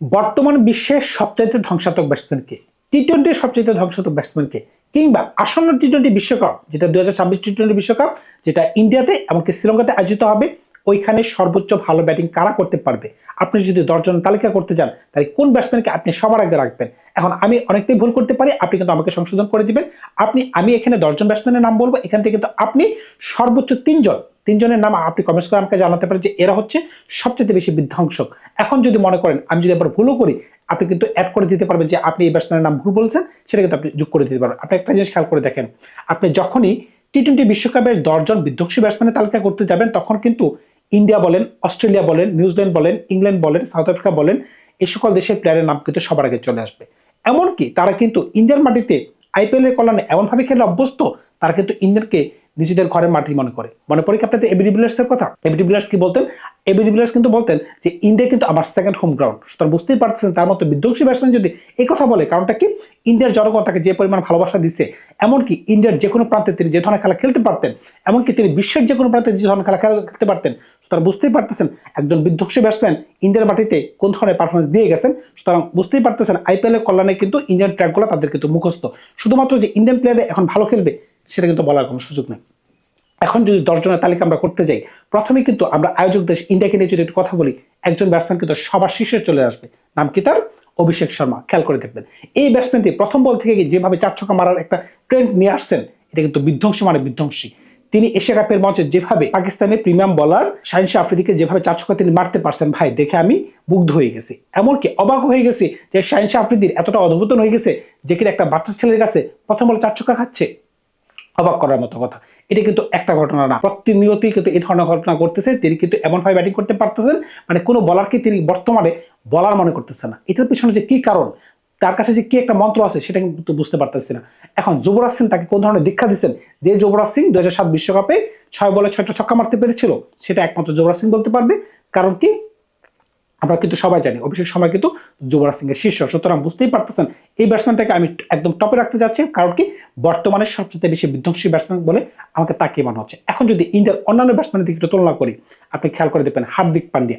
বর্তমান বিশ্বের সবচাইতে ধ্বংসাত্মক ব্যাটসম্যানকে টি টোয়েন্টির সবচাইতে ধ্বংসাত্মক ব্যাটসম্যানকে কিংবা আসন্ন টি টোয়েন্টি বিশ্বকাপ, যেটা দু হাজার ছাব্বিশ টি টোয়েন্টি বিশ্বকাপ, যেটা ইন্ডিয়াতে এমনকি শ্রীলঙ্কাতে আয়োজিত হবে, ওইখানে সর্বোচ্চ ভালো ব্যাটিং কারা করতে পারবে? আপনি যদি দশজন তালিকা করতে যান তাহলে কোন ব্যাটসম্যানকে আপনি সবার আগে রাখবেন? এখন আমি অনেকটাই ভুল করতে পারি, আপনি কিন্তু আমাকে সংশোধন করে দিবেন। আপনি, আমি এখানে দশজন ব্যাটসম্যানের নাম বলব, এখান থেকে কিন্তু আপনি সর্বোচ্চ তিনজন তিনজনের নাম আপনি কমেন্টস করে আমাকে জানাতে পারেন যে এরা হচ্ছে সবচেয়ে বেশি বিধ্বংসক। এখন যদি মনে করেন, আমি যদি একবার ভুলও করি, আপনি কিন্তু অ্যাড করে দিতে পারবেন যে আপনি এই ব্যাটসম্যানের নাম ভুল বলছেন, সেটা কিন্তু আপনি যোগ করে দিতে পারবেন। আপনি একটা জিনিস খেয়াল করে দেখেন, আপনি যখনই টি টোয়েন্টি বিশ্বকাপের দশজন বিধ্বংসী ব্যাটসম্যানের তালিকা করতে যাবেন, তখন কিন্তু ইন্ডিয়া বলেন, অস্ট্রেলিয়া বলেন, নিউজিল্যান্ড বলেন, ইংল্যান্ড বলেন, সাউথ আফ্রিকা বলেন এই সকল দেশের প্লেয়ারের নাম কিন্তু সবার আগে চলে আসবে। এমনকি তারা কিন্তু ইন্ডিয়ার মাটিতে আইপিএলের কল্যাণে এমনভাবে খেলে অভ্যস্ত, তারা কিন্তু ইন্ডিয়ানকে নিজেদের ঘরে মাটি মনে করে। মনে পড়ে কি আপনাদের এবিডি বিলার্সের কথা? এবিডি বিলার্স কি বলতেন? এবিডি বিলার্স কিন্তু বলতেন যে ইন্ডিয়া কিন্তু আমার সেকেন্ড হোম গ্রাউন্ড সুতরাং বুঝতেই পারতেছেন তার মতো বিধ্বংসী ব্যাটসম্যান যদি এই কথা বলে, কারণটা কি? ইন্ডিয়ার জনগণ তাকে যে পরিমাণ ভালোবাসা দিচ্ছে এমনকি ইন্ডিয়ার যে কোনো প্রান্তে তিনি যে ধরনের খেলা খেলতে পারতেন, এমনকি তিনি বিশ্বের যে কোনো প্রান্তে যে ধরনের খেলা খেলতে পারতেন, সুতরাং বুঝতেই পারতেছেন একজন বিধ্বংসী ব্যাটসম্যান ইন্ডিয়ার মাটিতে কোন ধরনের পারফরমেন্স দিয়ে গেছেন, সুতরাং বুঝতেই পারতেছেন আইপিএল এর কল্যাণে কিন্তু ইন্ডিয়ান ট্র্যাকগুলো তাদের কিন্তু মুখস্থ। শুধুমাত্র যে ইন্ডিয়ান প্লেয়ারে এখন ভালো খেলবে, সেটা কিন্তু বলার কোনো সুযোগ নেই। এখন যদি দশজনের তালিকা আমরা করতে যাই প্রথমে কিন্তু আমরা আয়োজক দেশ ইন্ডিয়াকে নিয়ে যদি একটু কথা বলি, একজন ব্যাটসম্যান কিন্তু সবার শীর্ষে চলে আসবে। নাম কি তার? অভিষেক শর্মা। খেয়াল করে দেখবেন। এই ব্যাটসম্যানটি প্রথম বল থেকে যেভাবে চার ছক্কা মারার একটা ট্রেন্ড নিয়ে আসছেন, এটা কিন্তু বিধ্বংসী মানে বিধ্বংসী। তিনি এশিয়া কাপের মঞ্চে যেভাবে পাকিস্তানের প্রিমিয়াম বলার শাহিন শাহ আফ্রিদিকে যেভাবে চার ছক্কা তিনি মারতে পারছেন, ভাই, দেখে আমি মুগ্ধ হয়ে গেছি। এমনকি অবাক হয়ে গেছি যে শাহিন শাহ আফ্রিদির এতটা অদ্ভুত হয়ে গেছে যে কিনা একটা বাচ্চা ছেলের কাছে প্রথম বল চার ছক্কা খাচ্ছে। অবাক করার মতো কথা। এটা কিন্তু একটা ঘটনা না। প্রতিনিয়তই কিন্তু এই ধরনের ঘটনা করতেছে তিনি কিন্তু এমনভাবে ব্যাটিং করতে পারতেছেন মানে কোনো বলারকে তিনি বর্তমানে বলার মনে করতেছে না। এটার পিছনে যে কি কারণ, তার কাছে যে কি একটা মন্ত্র আছে, সেটা কিন্তু বুঝতে পারতেছি না। এখন যুবরাজ সিং তাকে কোন ধরনের দীক্ষা দিচ্ছেন যে যুবরাজ সিং দু বিশ্বকাপে ছয় বলে ছয়টা ছক্কা মারতে পেরেছিল, সেটা একমাত্র যুবরাজ সিং বলতে পারবে। কারণ কি? আমরা কিন্তু সবাই জানি, অভিষেক সময় কিন্তু যুবরাজ সিং এর শীর্ষ। সুতরাং বুঝতেই পারতেছেন, এই ব্যাটসম্যানটাকে আমি একদম টপে রাখতে যাচ্ছি, কারণ কি বর্তমানে সবচেয়ে বেশি বিধ্বংসী ব্যাটসম্যান বলে আমাকে তাকিয়ে মনে হচ্ছে। এখন যদি ইন্ডিয়ার অন্যান্য ব্যাটসম্যানের দিকে একটু তুলনা করি, আপনি খেয়াল করে দেখবেন হার্দিক পান্ডিয়া।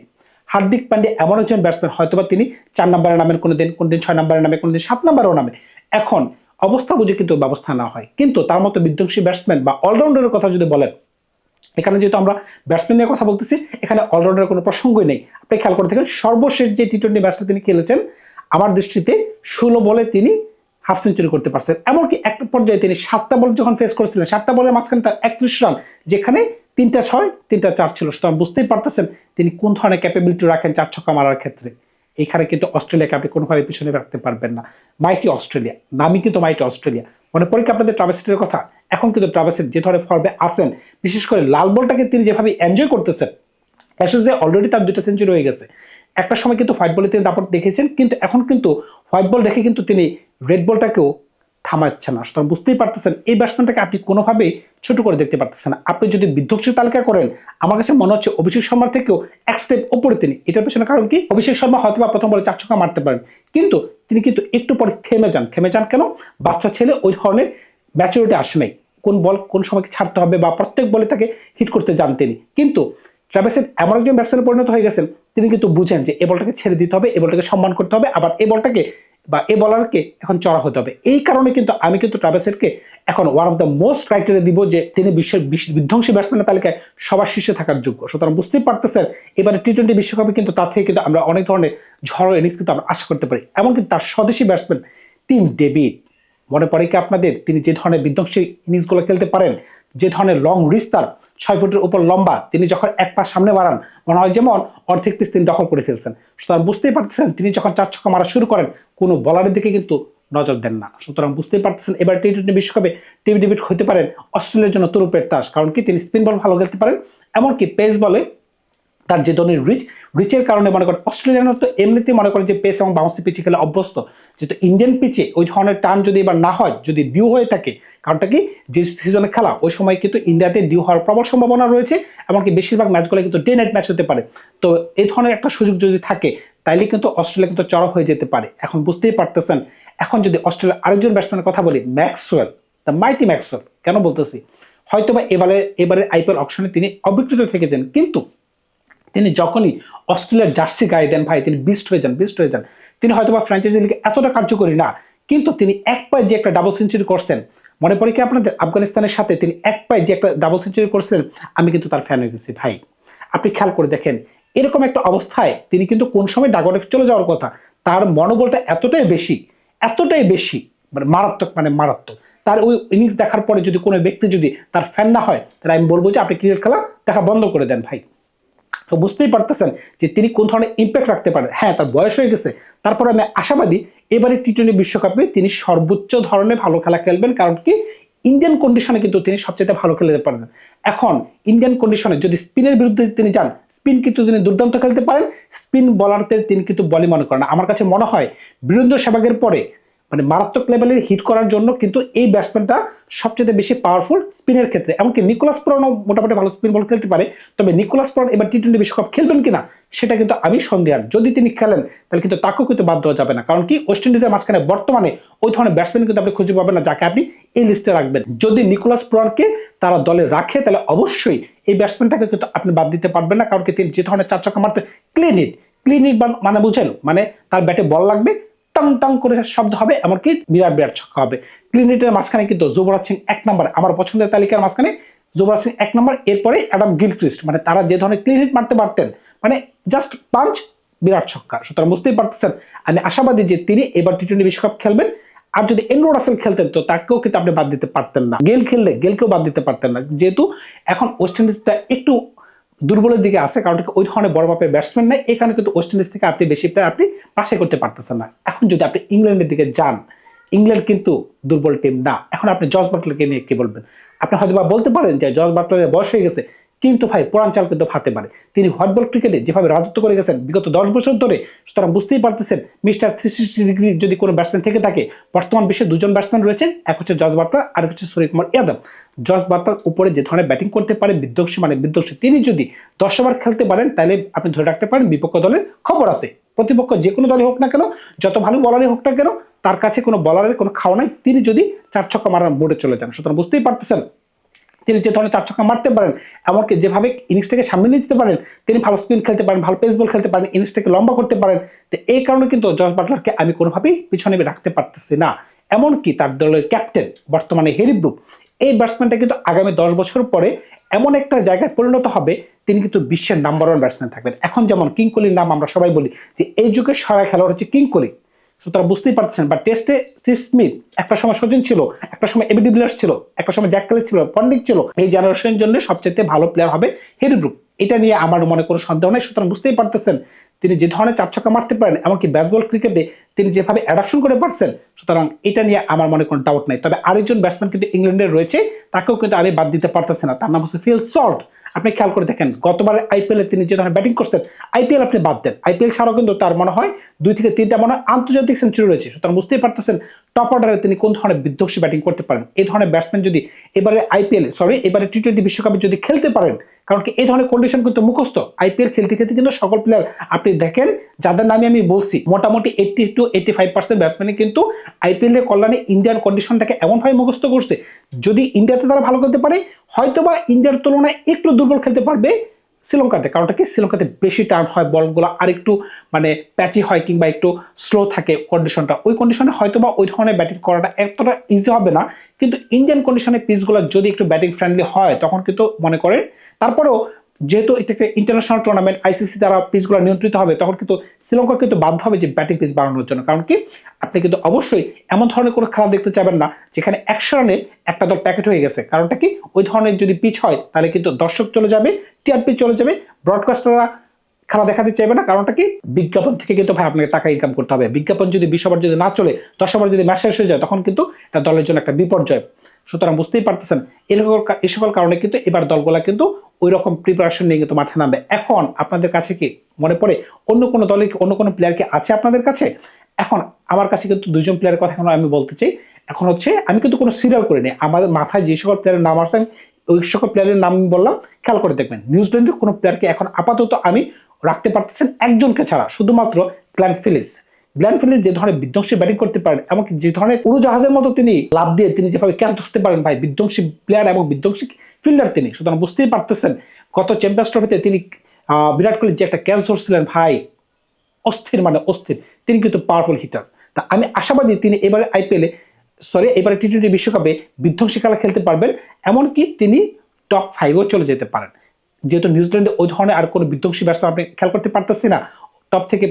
হার্দিক পান্ডিয়া এমন একজন ব্যাটসম্যান হয়তোবা তিনি চার নম্বরে নামেন কোনো দিন কোনো দিন ছয় নম্বরে নামে কোনো দিন সাত নম্বরেও নামে। এখন অবস্থা বুঝে কিন্তু ব্যবস্থা না হয়। কিন্তু তার মতো বিধ্বংসী ব্যাটসম্যান বা অলরাউন্ডারের কথা যদি বলেন এখানে যেহেতু আমরা ব্যাটসম্যান নিয়ে কথা বলতেছি, এখানে অলরাউন্ডারের কোনো প্রসঙ্গই নেই। আপনি খেয়াল করে থাকেন সর্বশেষ যে টি টোয়েন্টি ম্যাচটা তিনি খেলেছেন, আমার দৃষ্টিতে ষোলো বলে তিনি হাফ সেঞ্চুরি করতে পারছেন। এমনকি একটা পর্যায়ে তিনি সাতটা বল যখন ফেস করেছিলেন, সাতটা বলের মাঝখানে তার একত্রিশ রান যেখানে তিনটা ছয়, তিনটা চার ছিল। সুতরাং বুঝতেই পারতেছেন তিনি কোন ধরনের ক্যাপাবিলিটি রাখেন চার ছক্কা মারার ক্ষেত্রে। এখানে কিন্তু অস্ট্রেলিয়াকে আপনি কোনোভাবে পিছনে রাখতে পারবেন না। মাইটি অস্ট্রেলিয়া, নামই কিন্তু মাইটি অস্ট্রেলিয়া। মনে পড়ে কি আপনাদের ট্রাভেসিটের কথা। এখন কিন্তু ট্রাভেসিট যে ধরনের ফর্মে আসেন বিশেষ করে লাল বলটাকে তিনি যেভাবে এনজয় করতেছেন অ্যাশেজ দিয়ে অলরেডি তার দুটো সেঞ্চুরি হয়ে গেছে। একটা সময় কিন্তু হোয়াইট বলে তিনি দাপট দেখেছেন, কিন্তু এখন কিন্তু হোয়াইট বল রেখে কিন্তু তিনি রেড বলটাকেও থামাচ্ছে না। সুতরাং বুঝতেই পারতেছেন, এই ব্যাটসম্যানটাকে আপনি কোনোভাবেই ছোট করে দেখতে পারতেছেন আপনি যদি বিধ্বংসী তালিকা করেন, আমার কাছে মনে হচ্ছে অভিষেক শর্মার থেকেও এক স্টেপ ওপরে তিনি। এটার পেছনে কারণ কি? অভিষেক শর্মা হয়তো বা প্রথম বলে চার ছক্কা মারতে পারেন। কিন্তু তিনি কিন্তু একটু পরে থেমে যান। থেমে যান কেন? বাচ্চা ছেলে ওই ধরনের ম্যাচুরিটি আসে নাই। কোন বল, কোন সময়কে ছাড়তে হবে বা প্রত্যেক বলে তাকে হিট করতে যান তিনি। কিন্তু ট্রাভেসের এমন একজন ব্যাটসম্যানে পরিণত হয়ে গেছেন, তিনি কিন্তু বুঝেন যে এ বলটাকে ছেড়ে দিতে হবে, এ বলটাকে সম্মান করতে হবে, আবার এ বলটাকে বা এ বলারকে এখন চড়া হতে হবে। এই কারণে কিন্তু আমি কিন্তু ট্রাভেসেরকে এখন one of the most criteria দিব যে তিনি বিশ্বের বিধ্বংসী ব্যাটসম্যানের তালিকায় সবার শীর্ষে থাকার যোগ্য। সুতরাং বুঝতেই পারতেছেন, এবারে টি টোয়েন্টি বিশ্বকাপে কিন্তু তার থেকে কিন্তু আমরা অনেক ধরনের ঝড়ো ইনিংস কিন্তু আমরা আশা করতে পারি। এমনকি তার স্বদেশী ব্যাটসম্যান টিম ডেভিড মনে পড়ে কি আপনাদের? তিনি যে ধরনের বিধ্বংসী ইনিংসগুলো খেলতে পারেন, যে ধরনের লং রিস তার ছয় ফুটের উপর লম্বা, তিনি যখন এক পা সামনে বাড়ান, মনে হয় যেমন অর্ধেক পিস তিনি দখল করে ফেলছেন। সুতরাং বুঝতেই পারতেছেন, তিনি যখন চার ছক্কা মারা শুরু করেন কোনো বলারের দিকে কিন্তু নজর দেন না। সুতরাং বুঝতেই পারতেছেন, এবার টি টোয়েন্টি বিশ্বকাপে টিভি ডেবিট হতে পারেন অস্ট্রেলিয়ার জন্য তুরুপের তাস, কারণ কি তিনি স্পিন বল ভালো খেলতে পারেন, এমনকি পেস বলে তার যে ধরনের রিচ, রিচের কারণে মনে করেন অস্ট্রেলিয়ান তো এমনিতেই মনে করেন যে পেস এবং বাউন্সি পিচে খেলে অভ্যস্ত, যেহেতু ইন্ডিয়ান পিচে ওই ধরনের টার্ন যদি এবার না হয়, যদি ডিউ হয়ে থাকে, কারণটা কি যে সিজনে খেলা, ওই সময় কিন্তু ইন্ডিয়াতে ডিউ হওয়ার প্রবল সম্ভাবনা রয়েছে, এমনকি বেশিরভাগ ম্যাচগুলো কিন্তু ডে নাইট ম্যাচ হতে পারে। তো এই ধরনের একটা সুযোগ যদি থাকে তাইলে কিন্তু অস্ট্রেলিয়া কিন্তু চড়ক হয়ে যেতে পারে। এখন বুঝতেই পারতেছেন, এখন যদি অস্ট্রেলিয়ার আরেকজন ব্যাটসম্যানের কথা বলি, ম্যাক্সওয়েল দ্য মাইটি ম্যাক্সওয়েল, কেন বলতেছি? হয়তোবা এবারে এবারে আইপিএল অপশনে তিনি অবিকৃত থেকেছেন কিন্তু তিনি যখনই অস্ট্রেলিয়ার জার্সি গায়ে দেন, ভাই, তিনি বিস্ট হয়ে যান বিস্ট হয়ে যান। তিনি হয়তো বা ফ্র্যাঞ্চাইজি লিগে এতটা কার্যকরী না, কিন্তু তিনি এক পায়ে যে একটা ডাবল সেঞ্চুরি করছেন, মনে পড়ে কি আপনাদের আফগানিস্তানের সাথে তিনি এক পায়ে যে একটা ডাবল সেঞ্চুরি করছিলেন, আমি কিন্তু তার ফ্যান হয়ে গেছি, ভাই। আপনি খেয়াল করে দেখেন এরকম একটা অবস্থায় তিনি কিন্তু কোন সময় ডাগরে চলে যাওয়ার কথা, তার মনোবলটা এতটাই বেশি এতটাই বেশি মানে মারাত্মক মানে মারাত্মক। তার ওই ইনিংস দেখার পরে যদি কোনো ব্যক্তি যদি তার ফ্যান না হয়, তাহলে আমি বলব যে আপনি ক্রিকেট খেলা দেখা বন্ধ করে দেন ভাই। তো বুঝতেই পারতেছেন যে তিনি কোন ধরনের ইম্প্যাক্ট রাখতে পারেন। হ্যাঁ তার বয়স হয়ে গেছে। তারপরে আমি আশাবাদী এবারে টি টোয়েন্টি বিশ্বকাপে তিনি সর্বোচ্চ ধরনের ভালো খেলা খেলবেন। কারণ কি? ইন্ডিয়ান কন্ডিশনে কিন্তু তিনি সবচেয়ে ভালো খেলতে পারেন। এখন ইন্ডিয়ান কন্ডিশনে যদি স্পিনের বিরুদ্ধে তিনি যান স্পিন কিন্তু তিনি দুর্দান্ত খেলতে পারেন স্পিন বলারদের তিনি কিন্তু বলি মনে করেন আমার কাছে মনে হয় বীরেন্দ্র সেবাগের পরে মানে মারাত্মক লেভেলের হিট করার জন্য কিন্তু এই ব্যাটসম্যানটা সবচেয়ে বেশি পাওয়ারফুল স্পিনের ক্ষেত্রে। এমনকি নিকোলাস পুরানো মোটামুটি ভালো স্পিন বল খেলতে পারে। তবে নিকোলাস পুরান এবার টি টোয়েন্টি বিশ্বকাপ খেলবেন কিনা, সেটা কিন্তু আমি সন্দেহান যদি তিনি খেলেন, তাহলে কিন্তু তাকেও কিন্তু বাদ দেওয়া যাবে না। কারণ কি? ওয়েস্ট ইন্ডিজের মাঝখানে বর্তমানে ওই ধরনের ব্যাটসম্যান কিন্তু আপনি খুঁজে পাবেন না, যাকে আপনি এই লিস্টে রাখবেন। যদি নিকোলাস পুরানকে তারা দলে রাখে, তাহলে অবশ্যই এই ব্যাটসম্যানটাকে কিন্তু আপনি বাদ দিতে পারবেন না। কারণ কি? তিনি যে ধরনের চার চক্কা মারতে ক্লিন ইট ক্লিন ইট মানে বুঝেন মানে তার ব্যাটে বল লাগবে টং টং করে শব্দ হবে, এমনকি বিরাট বিরাট ছক্কা হবে। ক্লিনিটের মাঝখানে কিন্তু যুবরাজ সিং এক নম্বর। আমার পছন্দের তালিকার মাঝখানে যুবরাজ সিং এক নম্বর। এরপরে অ্যাডাম গিলক্রিস্ট। মানে তারা যে ধরনের ক্লিনিট মারতে পারতেন মানে জাস্ট পাঞ্চ, বিরাট ছক্কা। সুতরাং বুঝতেই পারতেছেন, আমি আশাবাদী যে তিনি এবার টি টোয়েন্টি বিশ্বকাপ খেলবেন। আর যদি এনরো রাসেল খেলতেন, তো তাকেও কিন্তু আপনি বাদ দিতে পারতেন না। গেল খেললে গেলকেও বাদ দিতে পারতেন না। যেহেতু এখন ওয়েস্ট ইন্ডিজটা একটু দুর্বলের দিকে আছে, কারণ ওই ধরনের বড় মাপের ব্যাটসম্যান নেই এখানে কিন্তু ওয়েস্ট ইন্ডিজ থেকে আপনি বেশি প্লেয়ার আপনি পাশে করতে পারতেছেন না। এখন যদি আপনি ইংল্যান্ডের দিকে যান ইংল্যান্ড কিন্তু দুর্বল টিম না। এখন আপনি জর্জ বাটলারকে নিয়ে কি বলবেন? আপনি হয়তো বা বলতে পারেন যে জর্জ বাটলারের বয়স হয়ে গেছে কিন্তু ভাই পুরান চাল কিন্তু ফাতে পারে তিনি হোয়াইট ক্রিকেটে যেভাবে রাজত্ব করে গেছেন, বিগত দশ বছর ধরে, সুতরাং বুঝতেই পারতেছেন, মিস্টার থ্রি সিক্সটি ডিগ্রি যদি কোনো ব্যাটসম্যান থেকে থাকে, বর্তমান বিশ্বে দুজন ব্যাটসম্যান রয়েছেন, এক হচ্ছে জজ বাটলার আর হচ্ছে সূর্যকুমার ইয়াদব। জজ বাটলার উপরে যে ধরনের ব্যাটিং করতে পারে, বিধ্বংসী মানে বিধ্বংসী, তিনি যদি দশ ওভার খেলতে পারেন, তাহলে আপনি ধরে রাখতে পারেন, বিপক্ষ দলের খবর আছে। প্রতিপক্ষ যে কোনো দলই হোক না কেন, যত ভালো বলারই হোক না কেন, তার কাছে কোনো বলারের কোনো খাওয়া নাই, তিনি যদি চার ছক্কা মারার বোর্ডে চলে যান। সুতরাং বুঝতেই পারতেছেন তিনি যে ধরনের চার ছক্কা মারতে পারেন, এমনকি যেভাবে ইনিংসটাকে সামনে নিয়ে যেতে পারেন, তিনি ভালো স্পিন খেলতে পারেন, ভালো পেস বল খেলতে পারেন ইনিংসটাকে লম্বা করতে পারেন, তো এই কারণে কিন্তু জর্জ বাটলারকে আমি কোনোভাবেই পিছনে রাখতে পারতেছি না। এমনকি তার দলের ক্যাপ্টেন বর্তমানে হেরি এই ব্যাটসম্যানটা কিন্তু আগামী দশ বছর পরে এমন একটা জায়গায় পরিণত হবে, তিনি কিন্তু বিশ্বের নাম্বার ওয়ান ব্যাটসম্যান থাকবেন। এখন যেমন কিং কোহলির নাম আমরা সবাই বলি, যে এই যুগের সারা খেলোয়াড় হচ্ছে কিং কোহলি। সুতরাং বুঝতেই পারতেছেন বা টেস্টে স্টিভ স্মিথ একটা সময় সচিন ছিল, একটা সময় এবি ডিভিলিয়ার্স ছিল, একটা সময় জ্যাক কেলি ছিল পন্ডিক ছিল, এই জেনারেশনের জন্য সবচেয়ে ভালো প্লেয়ার হবে হেরি ব্রুক এটা নিয়ে আমার মনে কোনো সন্দেহ নেই, সুতরাং বুঝতেই পারতেছেন, তিনি যে ধরনের চার ছক্কা মারতে পারেন, এমনকি ব্যাসবল ক্রিকেটে তিনি যেভাবে অ্যাডাপশন করে পারছেন, সুতরাং এটা নিয়ে আমার মনে কোনো ডাউট নাই। তবে আরেকজন ব্যাটসম্যান কিন্তু ইংল্যান্ডের রয়েছে, তাকেও কিন্তু আমি বাদ দিতে পারতেছে না, তার নাম হচ্ছে ফিল সল্ট আপনি খেয়াল করে দেখেন, গতবার আইপিএলে তিনি যে ধরনের ব্যাটিং করছেন, আইপিএল আপনি বাদ দেন। আইপিএল ছাড়াও কিন্তু তার মনে হয় দুই থেকে তিনটা মনে হয় আন্তর্জাতিক সেঞ্চুরি রয়েছে। সুতরাং বুঝতেই পারতেছেন টপ অর্ডারে তিনি কোন ধরনের বিধ্বংসী ব্যাটিং করতে পারেন। এই ধরনের ব্যাটসম্যান যদি এবারে আইপিএল সরি এবারে টি টোয়েন্টি বিশ্বকাপে যদি খেলতে পারেন, কারণ কি এই ধরনের কন্ডিশন কিন্তু মুখস্থ। আইপিএল খেলতে খেলতে কিন্তু সকল প্লেয়ার আপনি দেখেন, যাদের নামে আমি বলছি, মোটামুটি eighty to eighty five percent ব্যাটসম্যানই কিন্তু আইপিএলের কল্যাণে ইন্ডিয়ান কন্ডিশনটাকে এমনভাবে মুখস্থ করছে, যদি ইন্ডিয়াতে তারা ভালো করতে পারে হয়তোবা ইন্ডিয়ার তুলনায় একটু দুর্বল খেলতে পারবে শ্রীলঙ্কাতে, কারণটা কি? শ্রীলঙ্কাতে বেশি টার্ন হয়, বলগুলো আরেকটু মানে প্যাচি হয় কিংবা একটু স্লো থাকে কন্ডিশনটা ওই কন্ডিশনে হয়তো বা ওই ধরনের ব্যাটিং করাটা এতটা ইজি হবে না, কিন্তু ইন্ডিয়ান কন্ডিশনে পিচগুলো যদি একটু ব্যাটিং ফ্রেন্ডলি হয়, তখন কিন্তু মনে করেন তারপরেও যেহেতু এটা একটা ইন্টারন্যাশনাল টুর্নামেন্ট আইসিসি দ্বারা পিচগুলো নিয়ন্ত্রিত হবে, তখন কিন্তু শ্রীলঙ্কা কিন্তু বাধ্য হবে যে ব্যাটিং পিচ বাড়ানোর জন্য। কারণ কি? আপনি কিন্তু অবশ্যই এমন ধরনের কোনো খেলা দেখতে চাবেন না, যেখানে একশো রানে একটা দল প্যাকেট হয়ে গেছে। কারণটা কি? ওই ধরনের যদি পিচ হয়, তাহলে কিন্তু দর্শক চলে যাবে টিআরপি চলে যাবে ব্রডকাস্টাররা খেলা দেখাতে চাইবে না। কারণটা কি? বিজ্ঞাপন থেকে কিন্তু ভাই আপনাকে টাকা ইনকাম করতে হবে। বিজ্ঞাপন যদি বিশ যদি না চলে, দশ ওভার যদি ম্যাচ শেষ হয়ে যায়, তখন কিন্তু এটা দলের জন্য একটা বিপর্যয়। সুতরাং বুঝতেই পারতেছেন এরকম এই সকল কারণে কিন্তু এবার দলগুলা কিন্তু ওই রকম প্রিপারেশন নিয়ে কিন্তু মাঠে নামবে। এখন আপনাদের কাছে কি মনে পড়ে? অন্য কোনো দলে কি, অন্য কোনো প্লেয়ার কি আছে আপনাদের কাছে? এখন আমার কাছে কিন্তু দুজন প্লেয়ারের কথা এখন আমি বলতে চাই। এখন হচ্ছে, আমি কিন্তু কোনো সিরিয়াল করিনি। আমাদের মাথায় যে সকল প্লেয়ারের নাম আসছে ওই সকল প্লেয়ারের নাম বললাম, খেয়াল করে দেখবেন। নিউজিল্যান্ডের কোনো প্লেয়ারকে এখন আপাতত আমি রাখতে পারতেছেন একজনকে ছাড়া, শুধুমাত্র গ্ল্যান ফিলিপস গ্ল্যান ফিলিপস যে ধরনের বিধ্বংসী ব্যাটিং করতে পারেন, এমনকি যে ধরনের উড়োজাহাজের মতো তিনি লাভ দিয়ে তিনি যেভাবে ক্যাচ ধরতে পারেন ভাই, বিধ্বংসী প্লেয়ার এবং বিধ্বংসী ফিল্ডার তিনি। সুতরাং বুঝতেই পারতেছেন, গত চ্যাম্পিয়ন্স ট্রফিতে তিনি বিরাট কোহলি যে একটা ক্যাচ ধরছিলেন ভাই, অস্থির মানে অস্থির। তিনি কিন্তু পাওয়ারফুল হিটার তা আমি আশাবাদী তিনি এবারে আইপিএলে সরি এবারে টি টোয়েন্টি বিশ্বকাপে বিধ্বংসী খেলা খেলতে পারবেন, এমনকি তিনি টপ ফাইভেও চলে যেতে পারেন। যেহেতু নিউজিল্যান্ডে ওই ধরনের আর কোনো বিধ্বংসী ব্যস্ত আপনি খেয়াল করতে পারতেছি না টপ থেকে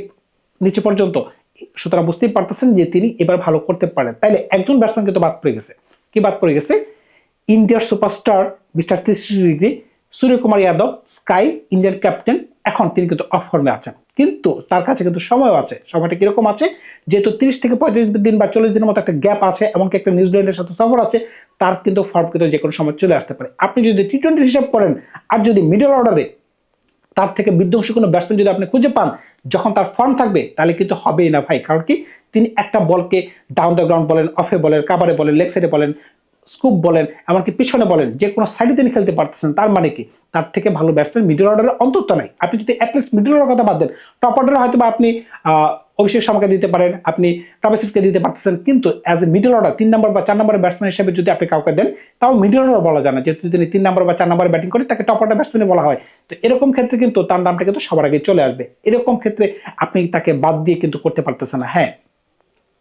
নিচে পর্যন্ত। সুতরাং বুঝতেই পারতেছেন যে তিনি এবার ভালো করতে পারেন। তাইলে একজন ব্যাটসম্যান কিন্তু বাদ পড়ে গেছে। কি বাদ পড়ে গেছে? ইন্ডিয়ার সুপারস্টার মিস্টার তিরিশ degree, Suryakumar Yadav, SKY Indian captain, এখন তিনি কিন্তু অফ ফর্মে আছেন। কিন্তু তার কাছে কিন্তু সময়ও আছে। সময়টা কীরকম আছে? যেহেতু তিরিশ থেকে পঁয়ত্রিশ দিন বা চল্লিশ দিনের মতো একটা গ্যাপ আছে, এমনকি একটা নিউজিল্যান্ডের সাথে সফর আছে, তার কিন্তু ফর্ম কিন্তু যে কোনো সময় চলে আসতে পারে। আপনি যদি টি টোয়েন্টি হিসাব করেন, আর যদি মিডল অর্ডারে তার থেকে বিধ্বংসী কোনো ব্যাটসম্যান যদি আপনি খুঁজে পান, যখন তার ফর্ম থাকবে, তাহলে কিন্তু হবেই না ভাই। কারণ কি? তিনি একটা বলকে ডাউন দ্য গ্রাউন্ড বলেন অফে বলেন কাবারে বলেন লেগ সাইডে বলেন স্কুপ বলেন, এমনকি পিছনে বলেন, যে কোনো সাইডে তিনি খেলতে পারতেছেন, তার মানে কি? তার থেকে ভালো ব্যাটসম্যান মিডল অর্ডারের অন্তত নাই। আপনি যদি অ্যাটলিস্ট মিডল অর্ডার কথা বাদ দেন টপ অর্ডারে হয়তো বা আপনি অভিষেক শর্মাকে দিতে পারেন। আপনি টমেসিটকে দিতে পারতেছেন, কিন্তু অ্যাজ এ মিডল অর্ডার তিন নম্বর বা চার নম্বরের ব্যাটসম্যান হিসেবে যদি আপনি কাউকে দেন, তাও মিডল অর্ডার বলা যায় না। যেহেতু তিনি তিন নম্বর বা চার নম্বরে ব্যাটিং করে, তাকে টপ অর্ডার ব্যাটসম্যান বলা হয়। তো এরকম ক্ষেত্রে কিন্তু তার নামটা কিন্তু সবার আগে চলে আসবে। এরকম ক্ষেত্রে আপনি তাকে বাদ দিয়ে কিন্তু করতে পারতেছেন না। হ্যাঁ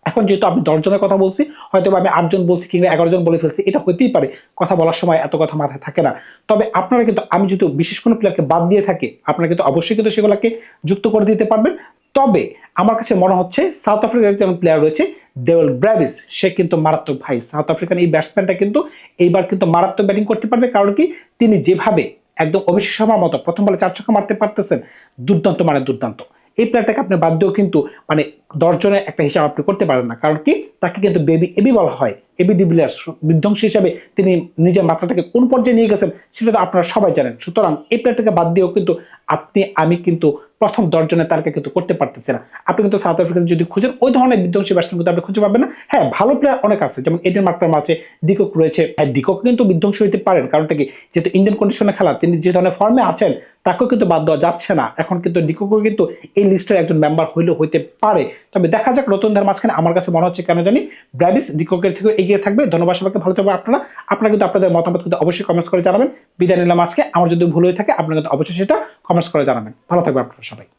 এখন যেহেতু আমি দশজনের কথা বলছি হয়তো আমি আটজন বলছি কিংবা এগারো জন বলে ফেলছি, এটা হতেই পারে। কথা বলার সময় এত কথা মাথায় থাকে না। তবে আপনারা কিন্তু, আমি যদি বিশেষ কোনো প্লেয়ারকে বাদ দিয়ে থাকি, আপনারা কিন্তু অবশ্যই কিন্তু সেগুলোকে যুক্ত করে দিতে পারবেন। তবে আমার কাছে মনে হচ্ছে সাউথ আফ্রিকার একজন প্লেয়ার রয়েছে দেওয়াল ব্র্যাভিস সে কিন্তু মারাত্মক ভাই। সাউথ আফ্রিকান এই ব্যাটসম্যানটা কিন্তু এইবার কিন্তু মারাত্মক ব্যাটিং করতে পারবে। কারণ কি? তিনি যেভাবে একদম অভিষেক শর্মার মতো প্রথম বলে চার ছক্কা মারতে পারতেছেন, দুর্দান্ত মানে দুর্দান্ত। এই প্লেয়ারটাকে আপনি বাদ দিয়েও কিন্তু মানে দশজনের একটা হিসাব আপনি করতে পারেন না। কারণ কি? তাকে কিন্তু বেবি এবি বলা হয়। এবি ডিভিলিয়ার্স বিধ্বংসী হিসাবে তিনি নিজের মাত্রাটাকে কোন পর্যায়ে নিয়ে গেছেন সেটা তো আপনারা সবাই জানেন। সুতরাং এই প্লেয়ারটাকে বাদ দিয়েও কিন্তু আপনি, আমি কিন্তু প্রথম দশজনের তালিকা কিন্তু করতে পারতেছি না। আপনি কিন্তু সাউথ আফ্রিকান যদি খুঁজেন, ওই ধরনের বিধ্বংসী ব্যাটসম্যান কিন্তু আপনি খুঁজে পাবেন না। হ্যাঁ ভালো প্লেয়ার অনেক আছে। যেমন এডেন মার্কার আছে ডিকক রয়েছে। হ্যাঁ ডিকক কিন্তু বিধ্বংসী হইতে পারেন। কারণ থেকে যেহেতু ইন্ডিয়ান কন্ডিশনে খেলা, তিনি যে ধরনের ফর্মে আছেন, তাকেও কিন্তু বাদ দেওয়া যাচ্ছে না। এখন কিন্তু ডিকোকও কিন্তু এই লিস্টের একজন মেম্বার হইলেও হইতে পারে। তবে দেখা যাক, নতুন ধার মাঝখানে আমার কাছে মনে হচ্ছে কেন জানি ব্র্যাভিস ডিকোকের থেকে এগিয়ে থাকবে। ধন্যবাদ সবাইকে, ভালো থাকবে আপনারা। আপনারা কিন্তু আপনাদের মতামত কিন্তু অবশ্যই কমেন্টস করে জানাবেন। বিদায় নিলাম আজকে। আমার যদি ভুল হয়ে থাকে, আপনারা কিন্তু অবশ্যই সেটা কমেন্টস করে জানাবেন। ভালো থাকবে আপনারা সবাই।